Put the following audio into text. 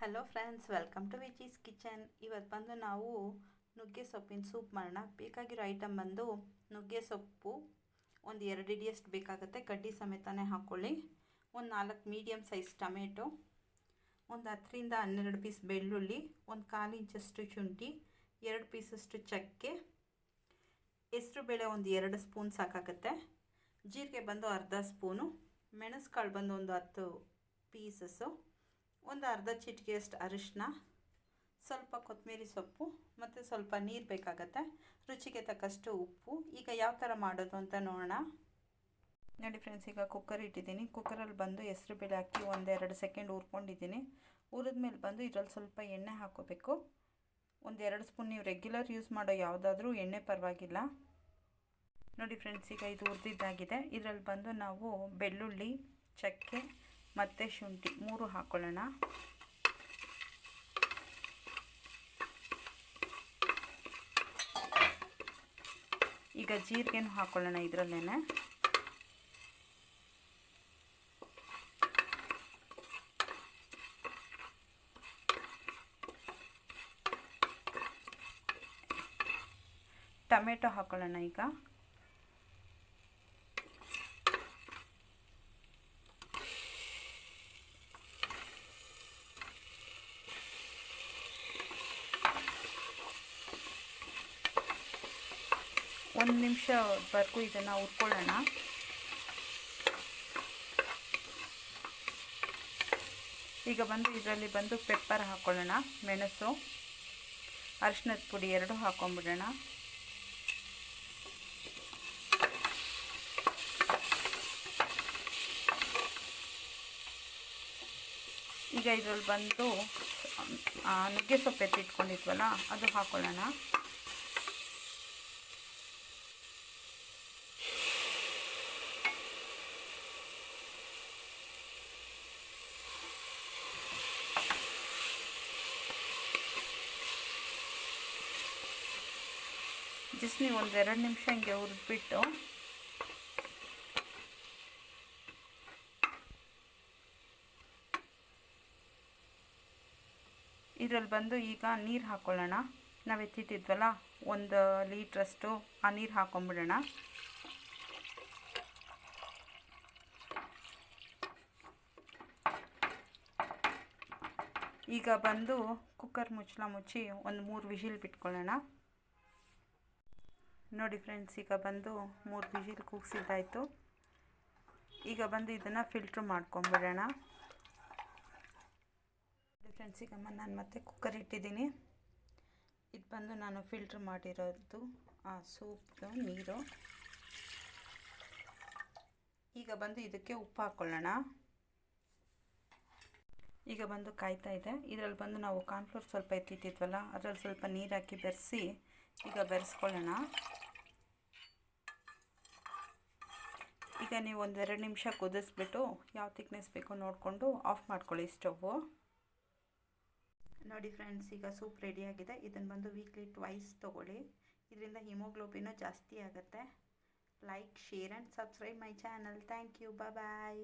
Hello friends welcome to ವಿಚೀಸ್ kitchen ಇವತ್ತು ಬಂದು ನಾವು ನುಗ್ಗೆ ಸೊಪ್ಪಿನ ಸೂಪ್ ಮಾಡೋಣ. ಬೇಕಾಗಿರೋ ಐಟಮ್ ಬಂದು ನುಗ್ಗೆ ಸೊಪ್ಪು ಒಂದು ಎರಡು ಇಡಿಯಷ್ಟು ಬೇಕಾಗುತ್ತೆ. ಕಡ್ಡಿ ಸಮೇತನೇ ಹಾಕ್ಕೊಳ್ಳಿ ಒಂದು ನಾಲ್ಕು ಮೀಡಿಯಮ್ ಸೈಜ್ ಟೊಮೆಟೊ, ಒಂದು ಹತ್ತರಿಂದ ಹನ್ನೆರಡು ಪೀಸ್ ಬೆಳ್ಳುಳ್ಳಿ, ಒಂದು ಕಾಲು ಇಂಚಷ್ಟು ಶುಂಠಿ, ಎರಡು ಪೀಸಷ್ಟು ಚಕ್ಕೆ, ಹೆಸರು ಬೇಳೆ ಒಂದು ಎರಡು ಸ್ಪೂನ್ ಸಾಕಾಗುತ್ತೆ. ಜೀರಿಗೆ ಬಂದು ಅರ್ಧ ಸ್ಪೂನು ಮೆಣಸು ಕಾಳು ಬಂದು ಒಂದು ಹತ್ತು ಪೀಸಸ್ಸು ಒಂದು ಅರ್ಧ ಚಿಟಿಕೆಯಷ್ಟು ಅರಿಶಿನ ಸ್ವಲ್ಪ ಕೊತ್ತಂಬರಿ ಸೊಪ್ಪು ಮತ್ತು ಸ್ವಲ್ಪ ನೀರು ಬೇಕಾಗತ್ತೆ. ರುಚಿಗೆ ತಕ್ಕಷ್ಟು ಉಪ್ಪು. ಈಗ ಯಾವ ಥರ ಮಾಡೋದು ಅಂತ ನೋಡೋಣ. ನೋಡಿ ಫ್ರೆಂಡ್ಸ್ ಈಗ ಕುಕ್ಕರ್ ಇಟ್ಟಿದ್ದೀನಿ. ಕುಕ್ಕರಲ್ಲಿ ಬಂದು ಹೆಸ್ರು ಬೇಳೆ ಹಾಕಿ ಒಂದೆರಡು ಸೆಕೆಂಡ್ ಹುರ್ಕೊಂಡಿದ್ದೀನಿ. ಹುರಿದ್ಮೇಲೆ ಬಂದು ಇದರಲ್ಲಿ ಸ್ವಲ್ಪ ಎಣ್ಣೆ ಹಾಕೋಬೇಕು. ಒಂದೆರಡು ಸ್ಪೂನ್ ನೀವು ರೆಗ್ಯುಲರ್ ಯೂಸ್ ಮಾಡೋ ಯಾವುದಾದ್ರೂ ಎಣ್ಣೆ ಪರವಾಗಿಲ್ಲ. ನೋಡಿ ಫ್ರೆಂಡ್ಸ್ ಈಗ ಇದು ಹುರಿದಿದ್ದಾಗಿದೆ. ಇದರಲ್ಲಿ ಬಂದು ನಾವು ಬೆಳ್ಳುಳ್ಳಿ, ಚಕ್ಕೆ ಮತ್ತು ಶುಂಠಿ ಮೂರು ಹಾಕ್ಕೊಳ್ಳೋಣ ಈಗ ಜೀರಿಗೆನೂ ಹಾಕ್ಕೊಳ್ಳೋಣ ಇದರಲ್ಲೇ ಟೊಮೆಟೊ ಹಾಕ್ಕೊಳ್ಳೋಣ ಈಗ. ಒಂದು ನಿಮಿಷವರೆಗೂ ಇದನ್ನು ಉರ್ಕೊಳ್ಳೋಣ ಈಗ ಬಂದು ಇದರಲ್ಲಿ ಬಂದು ಪೆಪ್ಪರ್ ಹಾಕ್ಕೊಳ್ಳೋಣ ಮೆಣಸು ಅರಿಶಿನದ ಪುಡಿ ಎರಡು ಹಾಕ್ಕೊಂಬಿಡೋಣ ಈಗ ಇದರಲ್ಲಿ ಬಂದು ನುಗ್ಗೆ ಸೊಪ್ಪು ಎತ್ತಿಟ್ಕೊಂಡಿದ್ವಲ್ಲ ಅದು ಹಾಕ್ಕೊಳ್ಳೋಣ ಜಸ್ಟ್ ನೀವು ಒಂದು ಎರಡು ನಿಮಿಷ ಹಿಂಗೆ ಹುರಿದ್ಬಿಟ್ಟು. ಇದರಲ್ಲಿ ಬಂದು ಈಗ ನೀರು ಹಾಕ್ಕೊಳ್ಳೋಣ ನಾವು ಎತ್ತಿಟ್ಟಿದ್ವಲ್ಲ, ಒಂದು ಲೀಟ್ರಷ್ಟು ಆ ನೀರು ಹಾಕ್ಕೊಂಬಿಡೋಣ ಈಗ ಬಂದು ಕುಕ್ಕರ್ ಮುಚ್ಚಲ ಮುಚ್ಚಿ ಒಂದು ಮೂರು ವಿಷಿಲ್ ಬಿಟ್ಕೊಳ್ಳೋಣ. ನೋಡಿ ಫ್ರೆಂಡ್ಸ್ ಈಗ ಬಂದು ಮೂರು ವಿಷಿಲ್ ಕೂಗಿಸಿದ್ದಾಯಿತು. ಈಗ ಬಂದು ಇದನ್ನು ಫಿಲ್ಟ್ರ್ ಮಾಡ್ಕೊಂಬಿಡೋಣ. ಫ್ರೆಂಡ್ಸ್ ಈಗ ನಾನು ಮತ್ತೆ ಕುಕ್ಕರ್ ಇಟ್ಟಿದ್ದೀನಿ. ಇದು ಬಂದು ನಾನು ಫಿಲ್ಟ್ರ್ ಮಾಡಿರೋದು, ಆ ಸೂಪ್ದು ನೀರು. ಈಗ ಬಂದು ಇದಕ್ಕೆ ಉಪ್ಪು ಹಾಕ್ಕೊಳ್ಳೋಣ ಈಗ ಬಂದು ಕಾಯ್ತಾ ಇದೆ. ಇದರಲ್ಲಿ ಬಂದು ನಾವು ಕಾರ್ನ್ಫ್ಲೋರ್ ಸ್ವಲ್ಪ ಎತ್ತಿಟ್ಟಿದ್ವಲ್ಲ, ಅದರಲ್ಲಿ ಸ್ವಲ್ಪ ನೀರು ಹಾಕಿ ಬೆರೆಸಿ ಈಗ ಬೆರೆಸ್ಕೊಳ್ಳೋಣ. ಈಗ ನೀವು ಒಂದೆರಡು ನಿಮಿಷ ಕುದಿಸ್ಬಿಟ್ಟು ಯಾವ ತಿಕ್ನೆಸ್ ಬೇಕೋ ನೋಡಿಕೊಂಡು ಆಫ್ ಮಾಡ್ಕೊಳ್ಳಿ ಸ್ಟವ್ವು ನೋಡಿ ಫ್ರೆಂಡ್ಸ್ ಈಗ ಸೂಪ್ ರೆಡಿಯಾಗಿದೆ ಇದನ್ನು ಬಂದು ವೀಕ್ಲಿ ಟ್ವೈಸ್ ತೊಗೊಳ್ಳಿ. ಇದರಿಂದ ಹಿಮೋಗ್ಲೋಬಿನೂ ಜಾಸ್ತಿ ಆಗುತ್ತೆ. Like share and subscribe my channel thank you bye